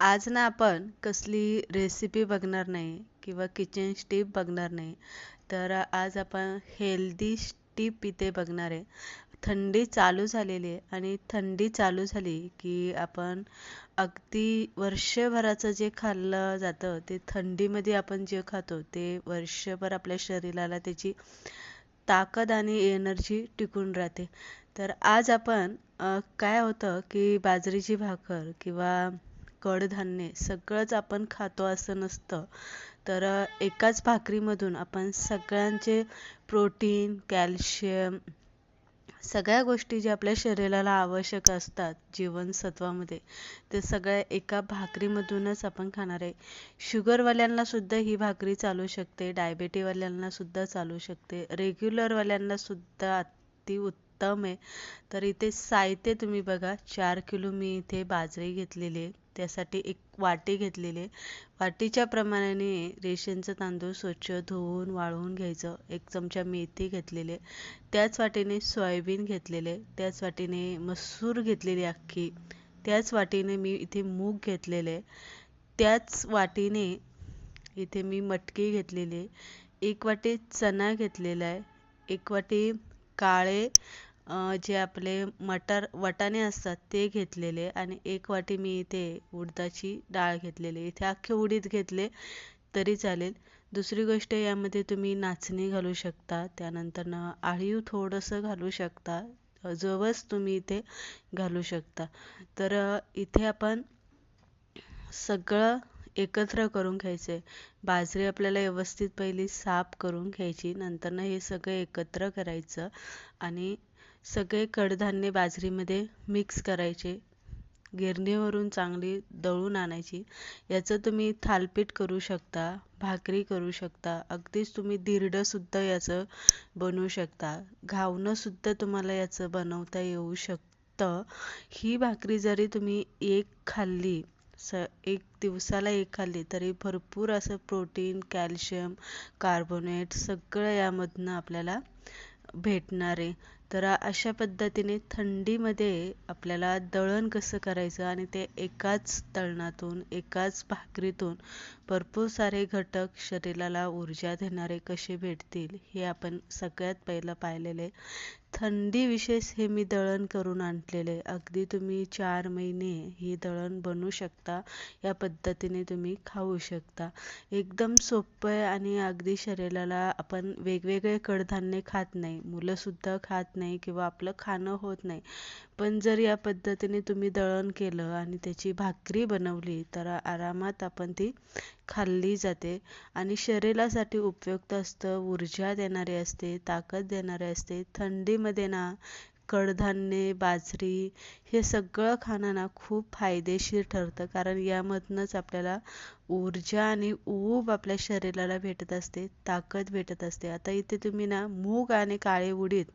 आज ना आपण कसली रेसिपी बघणार नाही किंवा किचन स्टीप बघणार नाही तर आज आपण हेल्दी टिप इथे बघणार आहे. थंडी चालू झालेली आहे आणि थंडी चालू झाली की आपण अगदी वर्षभराचं जे खाल्लं जातं ते थंडीमध्ये आपण जे खातो ते वर्षभर आपल्या शरीराला त्याची ताकद आणि एनर्जी टिकून राहते. तर आज आपण काय होतं की बाजरीची भाकर किंवा कडधान्ये सगळंच आपण खातो असं नसतं. तर एकाच भाकरीमधून आपण सगळ्यांचे प्रोटीन कॅल्शियम सगळ्या गोष्टी ज्या आपल्या शरीराला आवश्यक असतात जीवनसत्वामध्ये ते सगळ्या एका भाकरीमधूनच आपण खाणार आहे. शुगरवाल्यांना सुद्धा ही भाकरी चालू शकते डायबेटीवाल्यांना सुद्धा चालू शकते. रेग्युलरवाल्यांना सुद्धा अति उत्तम आहे. तर इथे साहित्य तुम्ही बघा चार किलो मी इथे बाजरी घेतलेली आहे. त्यासाठी एक वाटी घेतलेली आहे. वाटीच्या प्रमाणाने रेशनचं तांदूळ स्वच्छ धुवून वाळवून घ्यायचं. एक चमचा मेथी घेतलेली आहे. त्याच वाटीने सोयाबीन घेतलेले त्याच वाटीने मसूर घेतलेली अख्खी त्याच वाटीने मी इथे मूग घेतलेले त्याच वाटीने इथे मी मटकी घेतलेली एक वाटी चणा घेतलेला आहे. एक वाटी काळे जे आपले मटर वाटाणे असतात ते घेतलेले आणि एक वाटी मी इथे उडदाची डाळ घेतलेली. इथे अख्खे उडीद घेतले तरी चालेल. दुसरी गोष्ट यामध्ये तुम्ही नाचणी घालू शकता त्यानंतर आळीव थोडंसं घालू शकता जवस तुम्ही इथे घालू शकता. तर इथे आपण सगळं एकत्र करून घ्यायचं आहे बाजरी आपल्याला व्यवस्थित पहिली साफ करून घ्यायची नंतरनं हे सगळं एकत्र करायचं आणि सगळे कडधान्य बाजरीमध्ये मिक्स करायचे. गिरणीवरून चांगली दळून आणायची. याचं तुम्ही थालपीठ करू शकता भाकरी करू शकता. अगदीच तुम्ही दिरडंसुद्धा याचं बनवू शकता. घावणंसुद्धा तुम्हाला याचं बनवता येऊ शकतं. ही भाकरी जरी तुम्ही एक खाल्ली स एक दिवसाला एक खाल्ली तरी भरपूर असं प्रोटीन कॅल्शियम कार्बोनेट सगळं यामधनं आपल्याला भेटणार. आहे तर अशा पद्धतीने थंडीमध्ये आपल्याला दळण कसं करायचं आणि ते एकाच तळणातून एकाच भाकरीतून भरपूर सारे घटक शरीराला ऊर्जा देणारे कसे भेटतील हे आपण सगळ्यात पहिलं पाहिलेले थंडी विशेष हे मी दळण करून आणलेले अगदी तुम्ही चार महिने ही दळण बनवू शकता या पद्धतीने तुम्ही खाऊ शकता. एकदम सोपं आहे आणि अगदी शरीराला आपण वेगवेगळे कडधान्य खात नाही मुलंसुद्धा खात नाही किंवा आपलं खाणं होत नाही. पण जर या पद्धतीने तुम्ही दळण केलं आणि त्याची भाकरी बनवली तर आरामात आपण ती खाल्ली जाते. आणि शरीरासाठी उपयुक्त असतं ऊर्जा देणारे असते ताकद देणारे असते. थंडीमध्ये ना कडधान्ये बाजरी हे सगळं खाणं ना खूप फायदेशीर ठरतं. कारण यामधनंच आपल्याला ऊर्जा आणि ऊब आपल्या शरीराला भेटत असते ताकद भेटत असते. आता इथे तुम्ही ना मूग आणि काळे उडीद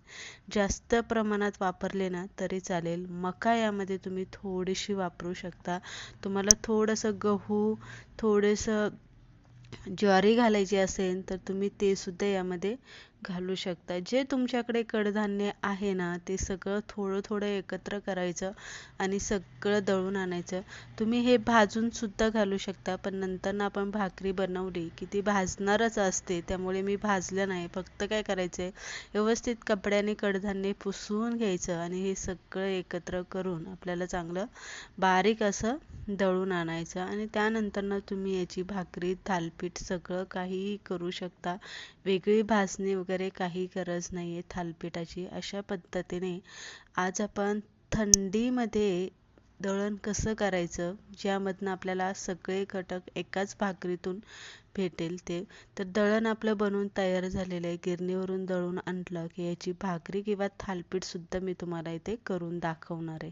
जास्त प्रमाणात वापरले ना तरी चालेल. मका यामध्ये तुम्ही थोडीशी वापरू शकता. तुम्हाला थोडंसं गहू थोडंसं ज्वारी घालायची असेल तर तुम्ही ते सुद्धा यामध्ये घालू शकता. जे तुमच्याकडे कडधान्य आहे ना ते सगळं थोडं थोडं एकत्र करायचं आणि सगळं दळून आणायचं. तुम्ही हे भाजून सुद्धा घालू शकता पण नंतर ना आपण भाकरी बनवली की ती भाजणारच असते त्यामुळे मी भाजलं नाही. फक्त काय करायचं आहे व्यवस्थित कपड्याने कडधान्य पुसून घ्यायचं आणि हे सगळं एकत्र करून आपल्याला चांगलं बारीक असं दळून आणायचं आणि त्यानंतरनं तुम्ही याची भाकरी थालपीठ सगळं काहीही करू शकता. वेगळी भाजणी वगैरे काही गरज नाही आहे थालपीठाची अशा पद्धतीने. आज आपण थंडीमध्ये दळण कसं करायचं? ज्यामधनं आपल्याला सगळे घटक एकाच भाकरीतून भेटेल ते. तर दळण आपलं बनवून तयार झालेलं आहे. गिरणीवरून दळून आणलं की याची भाकरी किंवा थालपीठसुद्धा मी तुम्हाला इथे करून दाखवणार आहे.